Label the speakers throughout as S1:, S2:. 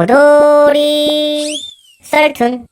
S1: 호돌이 썰툰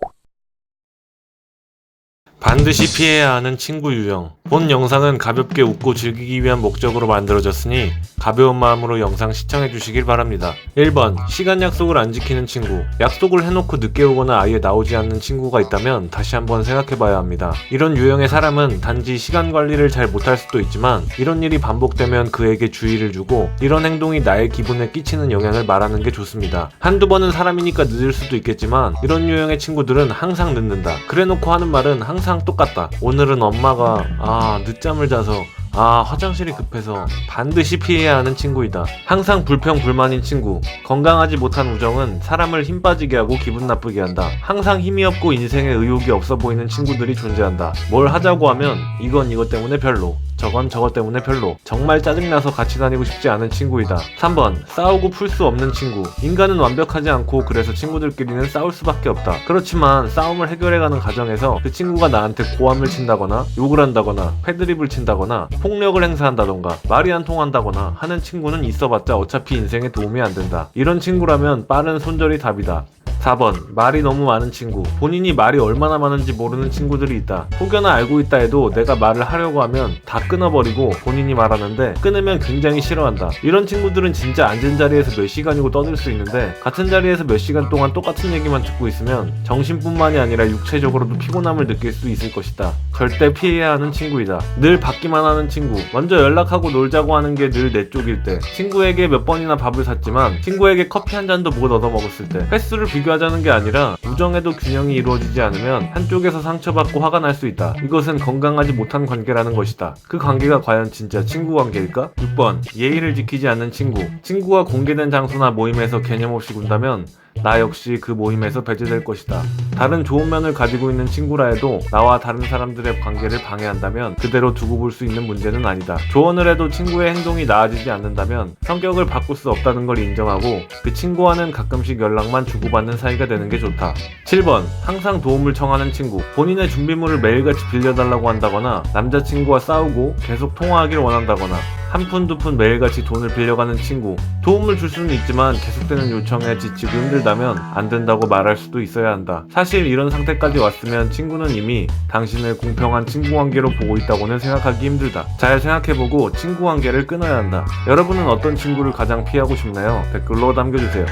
S2: 반드시 피해야 하는 친구 유형. 본 영상은 가볍게 웃고 즐기기 위한 목적으로 만들어졌으니 가벼운 마음으로 영상 시청해 주시길 바랍니다. 1번 시간 약속을 안 지키는 친구. 약속을 해놓고 늦게 오거나 아예 나오지 않는 친구가 있다면 다시 한번 생각해 봐야 합니다. 이런 유형의 사람은 단지 시간 관리를 잘 못할 수도 있지만 이런 일이 반복되면 그에게 주의를 주고 이런 행동이 나의 기분에 끼치는 영향을 말하는 게 좋습니다. 한두 번은 사람이니까 늦을 수도 있겠지만 이런 유형의 친구들은 항상 늦는다. 그래 놓고 하는 말은 항상 똑같다. 오늘은 엄마가 아 늦잠을 자서 아, 화장실이 급해서 반드시 피해야 하는 친구이다. 항상 불평불만인 친구. 건강하지 못한 우정은 사람을 힘 빠지게 하고 기분 나쁘게 한다. 항상 힘이 없고 인생에 의욕이 없어 보이는 친구들이 존재한다. 뭘 하자고 하면 이건 이것 때문에 별로. 저건 저것 때문에 별로. 정말 짜증나서 같이 다니고 싶지 않은 친구이다. 3번. 싸우고 풀 수 없는 친구. 인간은 완벽하지 않고 그래서 친구들끼리는 싸울 수밖에 없다. 그렇지만 싸움을 해결해가는 과정에서 그 친구가 나한테 고함을 친다거나 욕을 한다거나 패드립을 친다거나 폭력을 행사한다던가 말이 안 통한다거나 하는 친구는 있어봤자 어차피 인생에 도움이 안 된다. 이런 친구라면 빠른 손절이 답이다. 4번. 말이 너무 많은 친구. 본인이 말이 얼마나 많은지 모르는 친구들이 있다. 혹여나 알고 있다 해도 내가 말을 하려고 하면 다 끊어버리고 본인이 말하는데 끊으면 굉장히 싫어한다. 이런 친구들은 진짜 앉은 자리에서 몇 시간이고 떠들 수 있는데 같은 자리에서 몇 시간 동안 똑같은 얘기만 듣고 있으면 정신뿐만이 아니라 육체적으로도 피곤함을 느낄 수 있을 것이다. 절대 피해야 하는 친구이다. 늘 받기만 하는 친구. 먼저 연락하고 놀자고 하는 게 늘 내 쪽일 때. 친구에게 몇 번이나 밥을 샀지만 친구에게 커피 한 잔도 못 얻어 먹었을 때. 횟수를 비교 하자는 게 아니라 우정에도 균형이 이루어지지 않으면 한쪽에서 상처받고 화가 날 수 있다. 이것은 건강하지 못한 관계라는 것이다. 그 관계가 과연 진짜 친구 관계일까? 6번 예의를 지키지 않는 친구 친구가 공개된 장소나 모임에서 개념 없이 군다면 나 역시 그 모임에서 배제될 것이다. 다른 좋은 면을 가지고 있는 친구라 해도 나와 다른 사람들의 관계를 방해한다면 그대로 두고 볼 수 있는 문제는 아니다. 조언을 해도 친구의 행동이 나아지지 않는다면 성격을 바꿀 수 없다는 걸 인정하고 그 친구와는 가끔씩 연락만 주고받는 사이가 되는 게 좋다. 7번 항상 도움을 청하는 친구 본인의 준비물을 매일같이 빌려달라고 한다거나 남자친구와 싸우고 계속 통화하길 원한다거나 한 푼 두 푼 매일같이 돈을 빌려가는 친구. 도움을 줄 수는 있지만 계속되는 요청에 지치고 힘들다면 안 된다고 말할 수도 있어야 한다. 사실 이런 상태까지 왔으면 친구는 이미 당신을 공평한 친구 관계로 보고 있다고는 생각하기 힘들다. 잘 생각해보고 친구 관계를 끊어야 한다. 여러분은 어떤 친구를 가장 피하고 싶나요? 댓글로 남겨주세요